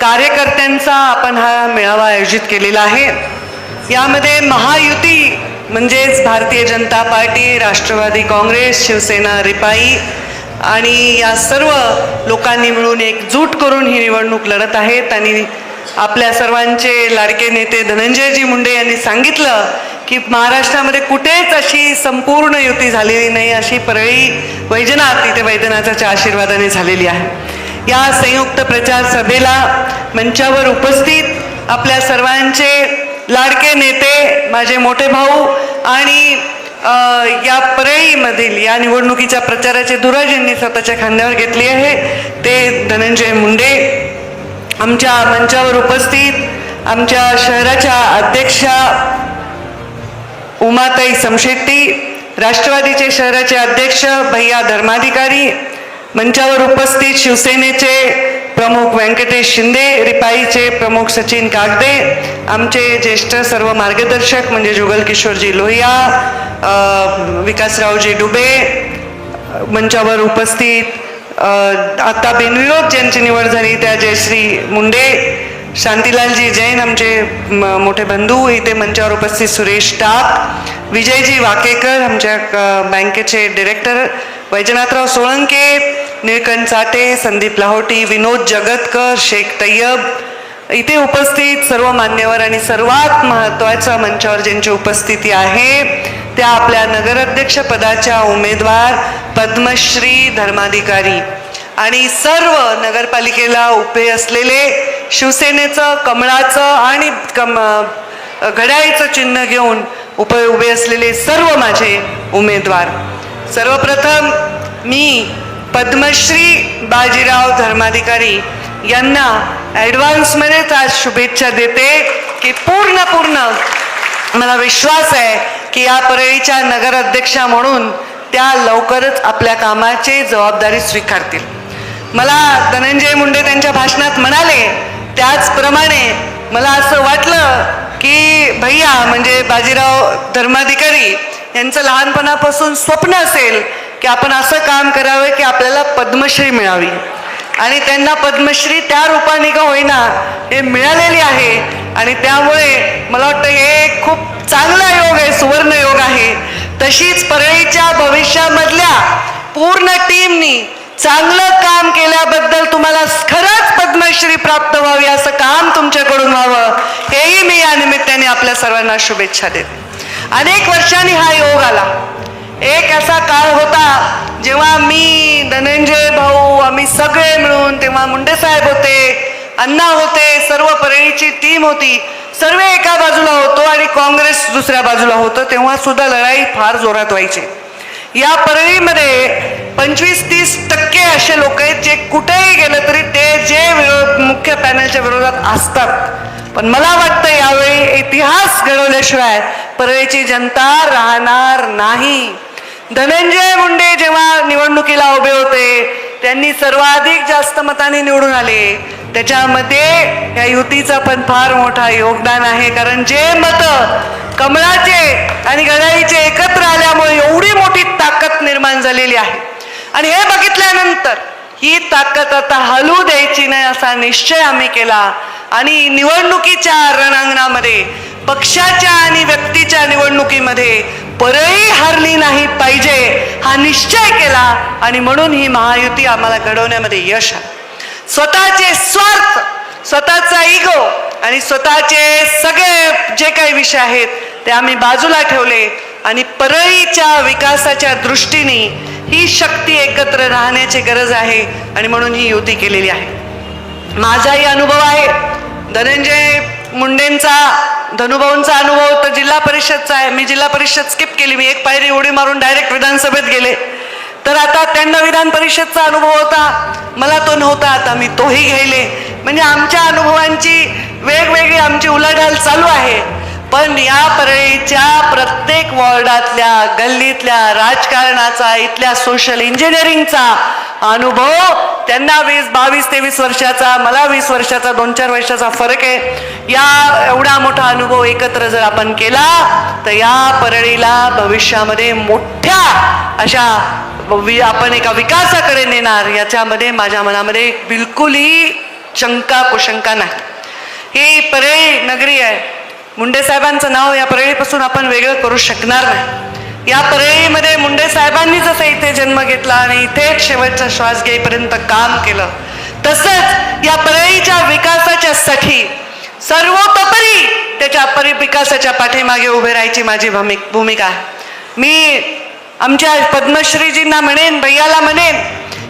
कार्यकर्त्यांचा आपण हा मेळावा आयोजित केलेला आहे. यामध्ये महायुती म्हणजेच भारतीय जनता पार्टी राष्ट्रवादी काँग्रेस शिवसेना रिपाई आणि या सर्व लोकांनी मिळून एकजूट करून ही निवडणूक लढत आहेत आणि आपल्या सर्वांचे लाडके नेते धनंजयजी मुंडे यांनी सांगितलं की महाराष्ट्रामध्ये कुठेच अशी संपूर्ण युती झालेली नाही अशी परळी वैजनाथ तिथे वैद्यनाथाच्या आशीर्वादाने झालेली आहे. या संयुक्त प्रचार सभेला मंचावर उपस्थित आपल्या सर्वांचे लाडके नेते माझे मोठे भाऊ आणि या परळीमधील या निवडणुकीच्या प्रचाराचे धुराज स्वतःच्या खांद्यावर घेतली आहे ते धनंजय मुंडे. आमच्या मंचावर उपस्थित आमच्या शहराच्या अध्यक्षा उमाताई समशेट्टी राष्ट्रवादीचे शहराचे अध्यक्ष भैया धर्माधिकारी मंचावर उपस्थित शिवसेनेचे प्रमुख व्यंकटेश शिंदे रिपाईचे प्रमुख सचिन कागदे आमचे ज्येष्ठ सर्व मार्गदर्शक म्हणजे जुगल किशोरजी लोहिया विकासरावजी डुबे मंचावर उपस्थित आता बिनविरोध ज्यांची निवड झाली त्या जयश्री मुंडे शांतीलालजी जैन आमचे म- मोठे बंधू इथे मंचावर उपस्थित सुरेश टाक विजयजी वाकेकर आमच्या बँकेचे डिरेक्टर वैजनाथराव सोळंके निळकंठ चाटे संदीप लाहोटी विनोद जगतकर शेख तय्यब इथे उपस्थित सर्व मान्यवर आणि सर्वात महत्त्वाच्या मंचावर ज्यांची उपस्थिती आहे त्या आपल्या नगराध्यक्ष पदाच्या उमेदवार पद्मश्री धर्माधिकारी. आणि सर्व नगरपालिकेला उभे असलेले शिवसेनेचं कमळाचं आणि कम घड्याळीचं चिन्ह घेऊन उप उभे असलेले सर्व माझे उमेदवार. सर्वप्रथम मी पद्मश्री बाजीराव धर्माधिकारी यांना ॲडव्हान्समध्येच आज शुभेच्छा देते की पूर्ण पूर्ण मला विश्वास आहे की या परळीच्या नगराध्यक्षा म्हणून त्या लवकरच आपल्या कामाची जबाबदारी स्वीकारतील. मला धनंजय मुंडे त्यांच्या भाषणात म्हणाले त्याचप्रमाणे मला असं वाटलं की भैया म्हणजे बाजीराव धर्माधिकारी यांचं लहानपणापासून स्वप्न असेल की आपण असं काम करावं की आपल्याला पद्मश्री मिळावी. आणि त्यांना पद्मश्री त्या रूपाने का होईना हे मिळालेली आहे. आणि त्यामुळे मला वाटतं हे खूप चांगला योग आहे सुवर्ण योग आहे. तशीच परळीच्या भविष्यामधल्या पूर्ण टीमनी चांगलं काम केल्याबद्दल तुम्हाला खरंच पद्मश्री प्राप्त व्हावी असं काम तुमच्याकडून व्हावं हेही मी या निमित्ताने आपल्या सर्वांना शुभेच्छा देते. अनेक वर्षांनी हा योग आला. एक असा काळ होता जेव्हा मी धनंजय भाऊ आम्ही सगळे मिळून तेव्हा मुंडे साहेब होते अण्णा होते सर्व परळीची टीम होती. सर्व एका बाजूला होतो आणि काँग्रेस दुसऱ्या बाजूला होतं तेव्हा सुद्धा लढाई फार जोरात व्हायची. या परळीमध्ये पंचवीस तीस टक्के असे लोक आहेत जे कुठेही गेलं तरी ते जे विरोध मुख्य पॅनलच्या विरोधात असतात. पण मला वाटतं यावेळी इतिहास घडवल्याशिवाय परळीची जनता राहणार नाही. धनंजय मुंडे जेव्हा निवडणुकीला उभे होते त्यांनी सर्वाधिक जास्त मताने निवडून आले. त्याच्यामध्ये या युतीचा पण फार मोठा योगदान आहे. कारण जे मत कमळाचे आणि गडाईचे एकत्र आल्यामुळे एवढी मोठी ताकद निर्माण झालेली आहे. आणि हे बघितल्यानंतर ही ताकद आता हलू द्यायची नाही असा निश्चय आम्ही केला. आणि निवडणुकीच्या रणांगणामध्ये पक्षाच्या आणि व्यक्तीच्या निवडणुकीमध्ये परळी हरली नाही पाहिजे हा निश्चय केला आणि म्हणून ही महायुती आम्हाला घडवण्यामध्ये यश आहे स्वतःचे स्वार्थ स्वतःचा इगो आणि स्वतःचे सगळे जे काही विषय आहेत ते आम्ही बाजूला ठेवले आणि परळीच्या विकासाच्या दृष्टीने ही शक्ती एकत्र राहण्याची गरज आहे आणि म्हणून ही युती केलेली आहे. माझाही अनुभव आहे. धनंजय मुंडेंचा धनुभाऊंचा अनुभव तर जिल्हा परिषदचा आहे. मी जिल्हा परिषद स्किप केली. मी एक पायरी उडी मारून डायरेक्ट विधानसभेत गेले. तर आता त्यांना विधान परिषदचा अनुभव होता. मला तो नव्हता. आता मी तोही घ्यायले. म्हणजे आमच्या अनुभवांची वेगवेगळी आमची उलाढाल चालू आहे. पण या परळीच्या प्रत्येक वॉर्डातल्या गल्लीतल्या राजकारणाचा इथल्या सोशल इंजिनिअरिंगचा अनुभव त्यांना वीस बावीस तेवीस वर्षाचा मला वीस वर्षाचा दोन चार वर्षाचा फरक आहे. या एवढा मोठा अनुभव एकत्र जर आपण केला तर या परळीला भविष्यामध्ये मोठ्या अशा वि- आपण एका विकासाकडे नेणार याच्यामध्ये माझ्या मनामध्ये बिलकुलही शंका कुशंका नाही. ही परळी नगरी आहे. मुंडे साहेबांचं नाव या परळीपासून आपण वेगळं करू शकणार नाही. या परळीमध्ये मुंडे साहेबांनी जसं इथे जन्म घेतला आणि इथेच शेवटचा श्वास घेईपर्यंत काम केलं. तसंच या परळीच्या विकासाच्या साठी सर्वतोपरी त्याच्या परि विकासाच्या पाठीमागे उभे राहायची माझी भूमि भूमिका. आहे मी आमच्या पद्मश्रीजींना म्हणेन भैयाला म्हणेन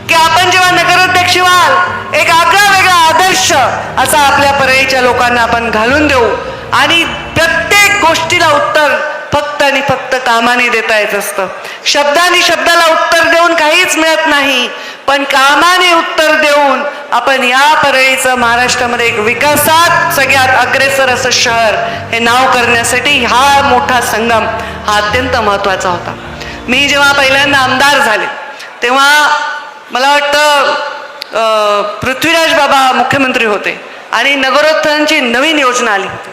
की आपण जेव्हा नगराध्यक्ष व्हाल एक आगळा वेगळा आदर्श असा आपल्या परळीच्या लोकांना आपण घालून देऊ. आणि प्रत्येक गोष्टीला उत्तर फक्त आणि फक्त कामाने देता येत असतं. शब्दाने शब्दाला उत्तर देऊन काहीच मिळत नाही पण कामाने उत्तर देऊन आपण या परळीचं महाराष्ट्रामध्ये एक विकासात सगळ्यात अग्रेसर असं शहर हे नाव करण्यासाठी हा मोठा संगम हा अत्यंत महत्त्वाचा होता. मी जेव्हा पहिल्यांदा आमदार झाले तेव्हा मला वाटतं पृथ्वीराज बाबा मुख्यमंत्री होते आणि नगरोत्थानची नवीन योजना आली होती.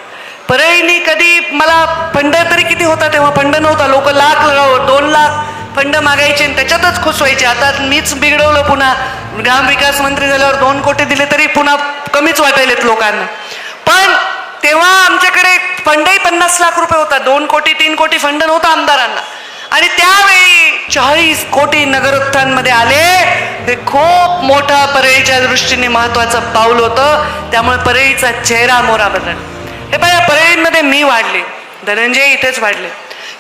परळीनी कधी मला फंड तरी किती होता तेव्हा? फंड नव्हता. लोक लाख लाख- दोन लाख फंड मागायचे आणि त्याच्यातच खुश व्हायचे. आता मीच बिघडवलं पुन्हा. ग्रामविकास मंत्री झाल्यावर दोन कोटी दिले तरी पुन्हा कमीच वाटायलेत लोकांना. पण तेव्हा आमच्याकडे फंडही पन्नास लाख रुपये होता. दोन कोटी तीन कोटी फंड नव्हता आमदारांना. आणि त्यावेळी चाळीस कोटी नगरोत्थानमध्ये आले. हे खूप मोठा परळीच्या दृष्टीने महत्वाचं पाऊल होतं. त्यामुळे परळीचा चेहरा मोरा बदलला हे या परळीमध्ये मी वाढले. धनंजय इथेच वाढले.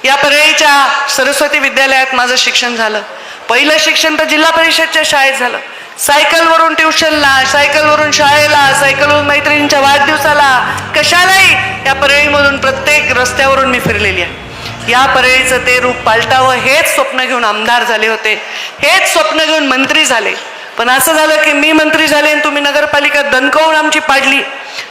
या परळीच्या सरस्वती विद्यालयात माझं शिक्षण झालं. पहिलं शिक्षण तर जिल्हा परिषदच्या शाळेत झालं. सायकलवरून ट्युशनला सायकलवरून शाळेला सायकलवरून मैत्रिणींच्या वाढदिवसाला कशालाही या परळीमधून प्रत्येक रस्त्यावरून मी फिरलेली आहे. या परळीचं ते रूप पालटावं हेच स्वप्न घेऊन आमदार झाले होते. हेच स्वप्न घेऊन मंत्री झाले. पण असं झालं की मी मंत्री झाले आणि तुम्ही नगर दणकवून आमची पाडली.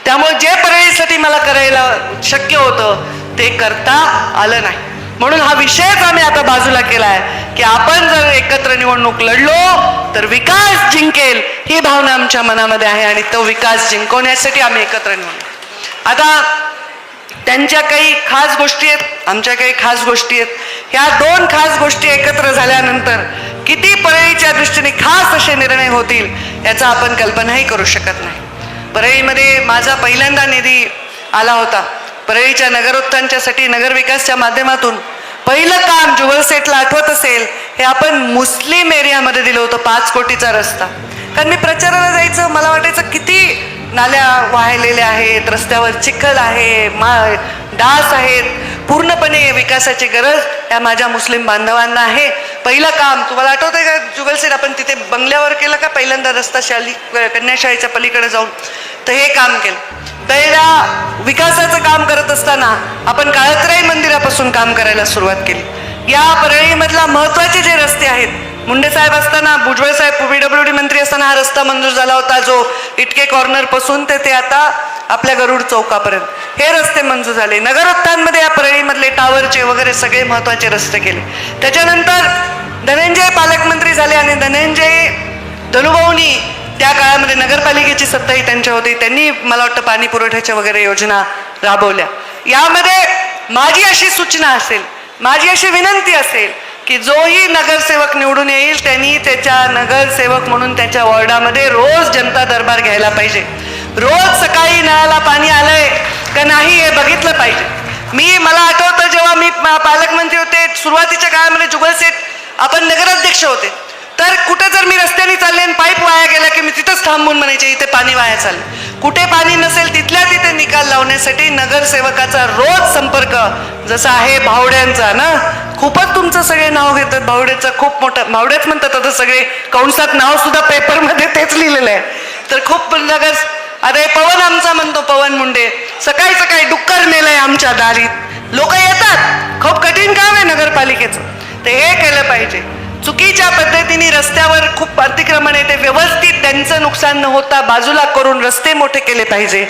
त्यामुळे जे परळीसाठी मला करायला शक्य होतं ते करता आलं नाही. म्हणून हा विषयच आम्ही आता बाजूला केलाय की आपण जर एकत्र निवडणूक लढलो तर विकास जिंकेल ही भावना आमच्या मनामध्ये आहे आणि तो विकास जिंकवण्यासाठी आम्ही एकत्र निवडलो. आता त्यांच्या काही खास गोष्टी आहेत आमच्या काही खास गोष्टी आहेत. ह्या दोन खास गोष्टी एकत्र झाल्यानंतर किती परळीच्या दृष्टीने खास असे निर्णय होतील याचा आपण कल्पनाही करू शकत नाही. परळीमध्ये माझा पहिल्यांदा निधी आला होता. परळीच्या नगरोत्थानच्यासाठी नगरविकासच्या माध्यमातून पहिलं काम जुगल आठवत असेल हे आपण मुस्लिम एरियामध्ये दिलं होतं पाच कोटीचा रस्ता. कारण मी प्रचाराला जायचं मला वाटायचं किती नाल्या वाहिलेल्या आहेत रस्त्यावर चिखल आहे मा डास आहेत. पूर्णपणे विकासाची गरज या माझ्या मुस्लिम बांधवांना आहे. पहिलं काम तुम्हाला आठवत आहे का जुगलसेट आपण तिथे बंगल्यावर केलं का पहिल्यांदा रस्ता शाली कन्याशाळेच्या पलीकडे जाऊन? तर हे काम केलं. पहिला विकासाचं काम करत असताना आपण काळतराई मंदिरापासून काम करायला सुरुवात केली. या परळीमधला महत्त्वाचे जे रस्ते आहेत मुंडे साहेब असताना भुजबळ साहेब पीडब्ल्यू डी मंत्री असताना हा रस्ता मंजूर झाला होता जो इटके कॉर्नरपासून ते ते आता आपल्या गरुड चौकापर्यंत. हे रस्ते मंजूर झाले. नगरोत्थानमध्ये या परळीमधले टावरचे वगैरे सगळे महत्त्वाचे रस्ते केले. त्याच्यानंतर धनंजय पालकमंत्री झाले आणि धनंजय धनुभाऊनी त्या काळामध्ये नगरपालिकेची सत्ताही त्यांच्या होती. त्यांनी मला वाटतं पाणी पुरवठ्याच्या वगैरे योजना राबवल्या. यामध्ये माझी अशी सूचना असेल माझी अशी विनंती असेल की जोही नगरसेवक निवडून येईल त्यांनी त्याच्या नगरसेवक म्हणून त्याच्या वॉर्डामध्ये रोज जनता दरबार घ्यायला पाहिजे. रोज सकाळी नळाला पाणी आलंय का नाही हे बघितलं पाहिजे. मी मला आठवतं जेव्हा मी पालकमंत्री होते सुरुवातीच्या काळामध्ये जुगलसेठ आपण नगराध्यक्ष होते. तर कुठे जर मी रस्त्याने चालले आणि पाईप वाया गेला की मी तिथंच थांबून म्हणायचे इथे पाणी वाया चाललं कुठे पाणी नसेल तिथल्या तिथे निकाल लावण्यासाठी नगरसेवकाचा रोज संपर्क जसा आहे भावड्यांचा ना? खूपच तुमचं सगळे नाव घेतात भावड्याचं खूप मोठं भावड्याच म्हणतात आता सगळे कंसात नाव सुद्धा पेपरमध्ये तेच लिहिलेलं आहे. तर खूप नगर अरे पवन आमचा म्हणतो पवन मुंडे सकाळी सकाळी डुक्कर नेलंय आमच्या दारीत. लोक येतात खूप कठीण काम आहे नगरपालिकेचं. ते हे केलं पाहिजे. चुकीच्या पद्धतीने रस्त्यावर खूप अतिक्रमण आहे ते व्यवस्थित त्यांचं नुकसान न होता बाजूला करून रस्ते मोठे केले पाहिजे.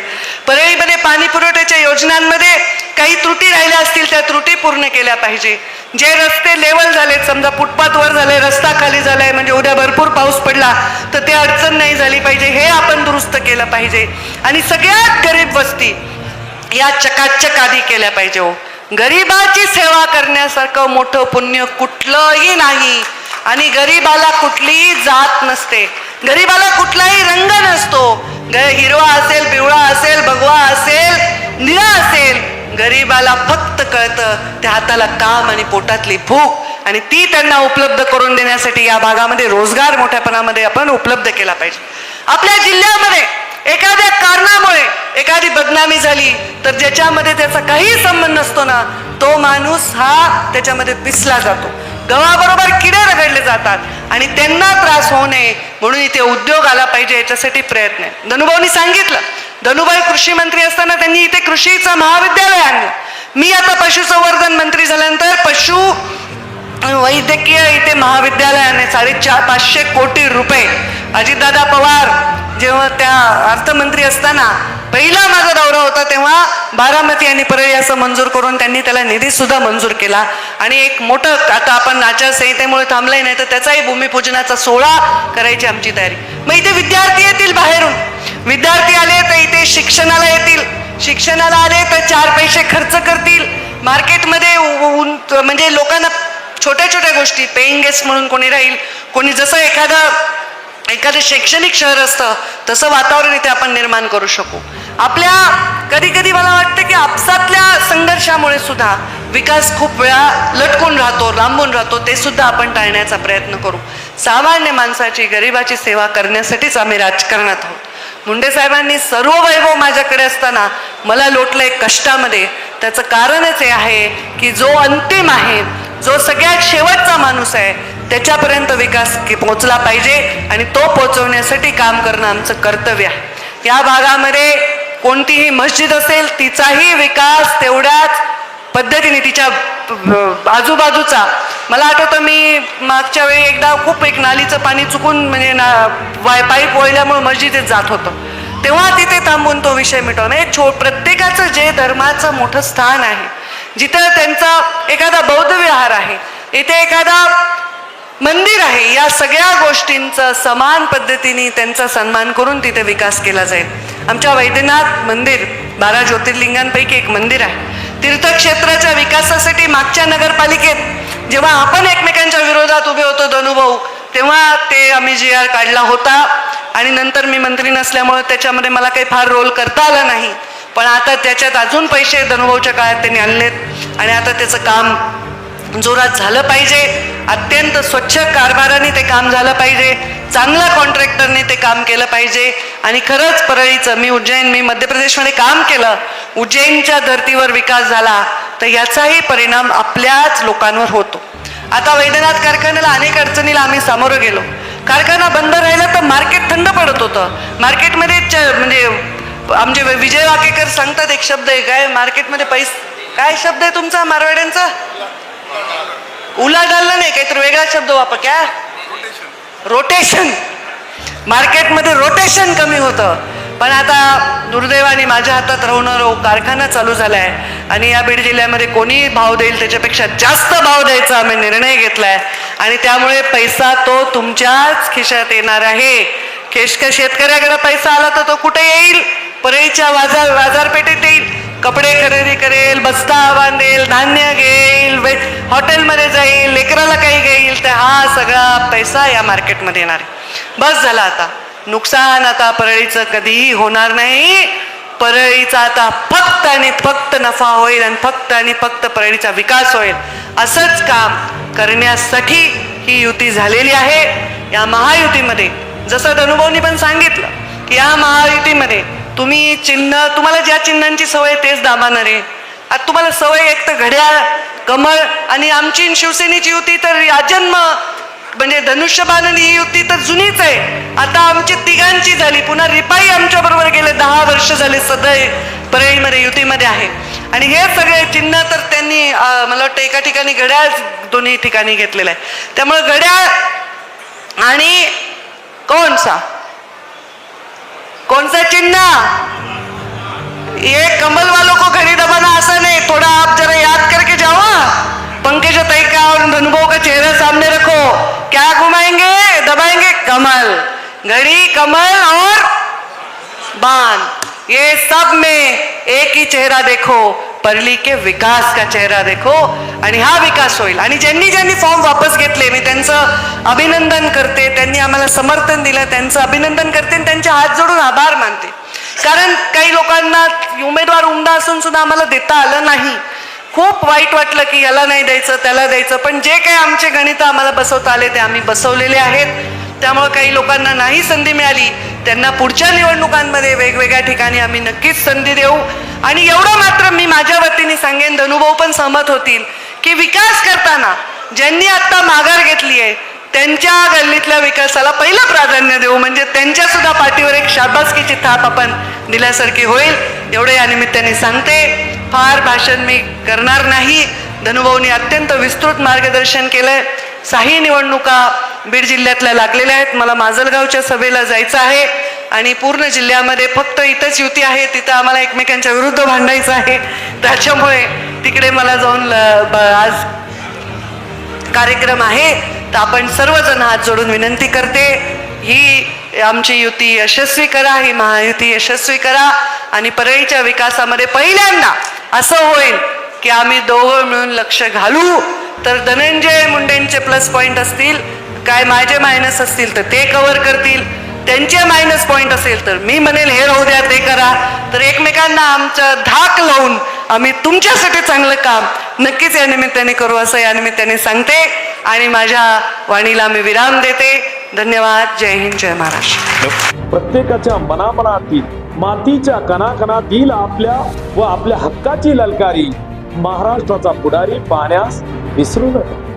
परळीमध्ये पाणी पुरवठ्याच्या योजनांमध्ये काही त्रुटी राहिल्या असतील त्या त्रुटी पूर्ण केल्या पाहिजे. जे रस्ते लेवल झाले समजा फुटपाथवर झाले रस्ता खाली झालाय म्हणजे उद्या भरपूर पाऊस पडला तर ते अडचण नाही झाली पाहिजे हे आपण दुरुस्त केलं पाहिजे. आणि सगळ्यात गरीब वस्ती या चकाचक आधी केल्या पाहिजे हो. गरीबाची सेवा करण्यासारखं मोठं पुण्य कुठलंही नाही. आणि गरीबाला कुठलीही जात नसते. गरीबाला कुठलाही रंग नसतो. ग- हिरवा असेल पिवळा असेल भगवा असेल निळा असेल गरीबाला फक्त कळतं त्या हाताला काम आणि पोटातली भूक. आणि ती त्यांना उपलब्ध करून देण्यासाठी या भागामध्ये रोजगार मोठ्या आपण उपलब्ध केला पाहिजे. आपल्या जिल्ह्यामध्ये एखाद्या कारणामुळे एखादी बदनामी झाली तर ज्याच्यामध्ये त्याचा काही संबंध नसतो ना तो माणूस हा त्याच्यामध्ये पिसला जातो. गव्हाबरोबर किडे रगडले जातात आणि त्यांना त्रास होऊ नये म्हणून इथे उद्योग आला पाहिजे याच्यासाठी प्रयत्न आहे. धनुभाऊनी सांगितलं धनुभाई कृषी मंत्री असताना त्यांनी इथे कृषीचं महाविद्यालय आणलं. मी आता पशुसंवर्धन मंत्री झाल्यानंतर पशु वैद्यकीय इथे महाविद्यालयाने साडेचार पाचशे कोटी रुपये. अजितदादा पवार जेव्हा त्या अर्थमंत्री असताना पहिला माझा दौरा होता तेव्हा बारामती आणि परळी असं मंजूर करून त्यांनी त्याला निधी सुद्धा मंजूर केला. आणि एक मोठं आता आपण आचारसंहितेमुळे थांबलंय नाही तर त्याचाही भूमिपूजनाचा सोहळा करायची आमची तयारी. मग इथे विद्यार्थी येतील बाहेरून. विद्यार्थी आले तर इथे शिक्षणाला येतील. शिक्षणाला आले तर चार पैसे खर्च करतील. मार्केटमध्ये म्हणजे लोकांना छोट्या छोट्या गोष्टी पेईंग गेस्ट म्हणून कोणी राहील. कोणी जसं एखादा एखादं शैक्षणिक शहर असतं तसं वातावरण इथे आपण निर्माण करू शकू. आपल्या कधी कधी मला वाटतं की आपसातल्या संघर्षामुळे सुद्धा विकास खूप वेळा लटकून राहतो लांबून राहतो ते सुद्धा आपण टाळण्याचा प्रयत्न करू. सामान्य माणसाची गरिबाची सेवा करण्यासाठीच आम्ही राजकारणात आहोत. मुंडे साहेबांनी सर्व वैभव माझ्याकडे असताना मला लोटलंय कष्टामध्ये. त्याचं कारणच हे आहे की जो अंतिम आहे जो सगळ्यात शेवटचा माणूस आहे त्याच्यापर्यंत विकास की पोचला पाहिजे आणि तो पोचवण्यासाठी काम करणं आमचं कर्तव्य आहे. या भागामध्ये कोणतीही मस्जिद असेल तिचाही विकास तेवढ्याच पद्धतीने तिच्या आजूबाजूचा. मला आठवतं मी मागच्या वेळी एकदा खूप एक नालीचं पाणी चुकून म्हणजे ना वाय पाईप वळल्यामुळे मस्जिदेत जात होतं. तेव्हा तिथे थांबून तो विषय मिटवणं म्हणजे छो प्रत्येकाचं जे धर्माचं मोठं स्थान आहे जिथं त्यांचा एखादा बौद्ध विहार आहे इथे एखादा मंदिर आहे. या सगळ्या गोष्टींचा समान पद्धतीने त्यांचा सन्मान करून तिथे विकास केला जाईल. आमच्या वैद्यनाथ मंदिर बारा ज्योतिर्लिंगांपैकी एक मंदिर आहे. तीर्थक्षेत्राच्या विकासासाठी मागच्या नगरपालिकेत जेव्हा आपण एकमेकांच्या विरोधात उभे होतो धनुभाऊ तेव्हा ते आम्ही जी आर काढला होता. आणि नंतर मी मंत्री नसल्यामुळे त्याच्यामध्ये मला काही फार रोल करता आला नाही. पण आता त्याच्यात अजून पैसे धनुभाऊच्या काळात त्यांनी आणलेत. आणि आता त्याचं काम जोरात झालं पाहिजे. अत्यंत स्वच्छ कारभाराने ते काम झालं पाहिजे. चांगल्या कॉन्ट्रॅक्टरने ते काम केलं पाहिजे. आणि खरंच परळीचं मी उज्जैन मी मध्य प्रदेशमध्ये काम केलं. उज्जैनच्या धर्तीवर विकास झाला तर याचाही परिणाम आपल्याच लोकांवर होतो. आता वैद्यनाथ कारखान्याला अनेक अडचणीला आम्ही सामोरं गेलो. कारखाना बंद राहिला तर मार्केट थंड पडत होतं. मार्केटमध्ये म्हणजे आमचे विजय वाकेकर सांगतात एक शब्द आहे काय मार्केटमध्ये पैस काय शब्द आहे तुमचा मारवाड्यांचा? उलाढालला नाही काहीतरी वेगळा शब्द वापर क्या रोटेशन मार्केटमध्ये रोटेशन कमी होतं. पण आता दुर्दैवाने माझ्या हातात राहणारा कारखाना चालू झालाय आणि या बीड जिल्ह्यामध्ये कोणी भाव देईल त्याच्यापेक्षा जास्त भाव द्यायचा आम्ही निर्णय घेतलाय. आणि त्यामुळे पैसा तो तुमच्याच खिशात येणार आहे. केश शेतकऱ्याकडे पैसा आला तर तो कुठे येईल? परळीच्या बाजार बाजारपेठेत येईल. कपडे खरेदी करेल बस्ता बांधेल धान्य घेईल वे- हॉटेलमध्ये जाईल लेकराला काही घेईल तर हा सगळा पैसा या मार्केटमध्ये येणार आहे. बस झाला आता. नुकसान आता परळीचं कधीही होणार नाही. परळीचा आता फक्त आणि फक्त नफा होईल आणि फक्त आणि फक्त परळीचा विकास होईल. असंच काम करण्यासाठी ही युती झालेली आहे. या महायुतीमध्ये जसं धनुभाऊनी पण सांगितलं की या महायुतीमध्ये तुम्ही चिन्ह तुम्हाला ज्या चिन्हांची सवय तेच दाबाणार आहे. आता तुम्हाला सवय एक तर घड्याळ कमळ आणि आमची शिवसेनेची युती तर आजन्म म्हणजे धनुष्यबाण आणि ही युती तर जुनीच आहे. आता आमची तिघांची झाली पुन्हा रिपाई आमच्या बरोबर गेले दहा वर्ष झाले सदैव परळीमध्ये युतीमध्ये आहे. आणि हे सगळे चिन्ह तर त्यांनी मला वाटतं एका ठिकाणी घड्याळ दोन्ही ठिकाणी घेतलेलं आहे. त्यामुळे घड्याळ आणि कोणसा कोणसा चिन्ना? ये कमल वालों को घड़ी दबाना आसान है। थोड़ा आप जरा याद करके जाओ हाँ। पंकज तय का और धनुभव का चेहरा सामने रखो। क्या घुमाएँगे? दबाएँगे कमल। घड़ी, कमल और बाँध ये सब में एक ही चेहरा देखो। परली के विकास का चेहरा देखो आणि हा विकास होईल. आणि ज्यांनी ज्यांनी फॉर्म वापस घेतले मी त्यांचं अभिनंदन करते त्यांनी आम्हाला समर्थन दिलं त्यांचं अभिनंदन करते आणि त्यांचे हात जोडून आभार मानते. कारण काही लोकांना उमेदवार उमदा असून सुद्धा आम्हाला देता आलं नाही. खूप वाईट वाटलं की याला नाही द्यायचं त्याला द्यायचं पण जे काही आमचे गणित आम्हाला बसवता आले ते आम्ही बसवलेले आहेत. त्यामुळं काही लोकांना नाही संधी मिळाली. त्यांना पुढच्या निवडणुकांमध्ये वेगवेगळ्या ठिकाणी आम्ही नक्कीच संधी देऊ. आणि एवढं मात्र मी माझ्या वतीने सांगेन धनुभाऊ पण सहमत होतील की विकास करताना ज्यांनी आत्ता माघार घेतली आहे त्यांच्या गल्लीतल्या विकासाला पहिलं प्राधान्य देऊ. म्हणजे त्यांच्या सुद्धा पाठीवर एक शाबासकीची थाप आपण दिल्यासारखी होईल. एवढे या निमित्ताने सांगते. फार भाषण मी करणार नाही. धनुभाऊनी अत्यंत विस्तृत मार्गदर्शन केलंय. साही निवडणुका बीड जिल्ह्यातल्या लागलेल्या आहेत. मला माजलगावच्या सभेला जायचं आहे आणि पूर्ण जिल्ह्यामध्ये फक्त इथंच युती आहे. तिथं आम्हाला एकमेकांच्या विरुद्ध भांडायचं आहे. त्याच्यामुळे तिकडे मला जाऊन ल- ब- आज कार्यक्रम आहे. तर आपण सर्वजण हात जोडून विनंती करते ही आमची युती यशस्वी करा ही महायुती यशस्वी करा आणि परळीच्या विकासामध्ये पहिल्यांदा असं होईल की आम्ही दोघं मिळून लक्ष घालू. तर धनंजय मुंडेंचे प्लस पॉईंट असतील काय माझे मायनस असतील तर ते कव्हर करतील. त्यांचे मायनस पॉईंट असेल तर मी म्हणेल हे राहू द्या ते करा. तर एकमेकांना आमचं धाक लावून आम्ही तुमच्यासाठी चांगलं काम नक्कीच या निमित्ताने करू असं या निमित्ताने सांगते. आणि माझ्या वाणीला मी विराम देते. धन्यवाद. जय हिंद जय महाराष्ट्र. प्रत्येकाच्या मनामनातील मातीच्या कणाकणातील आपल्या व आपल्या हक्काची ललकारी महाराष्ट्राचा पुढारी पाहण्यास विसरू नका.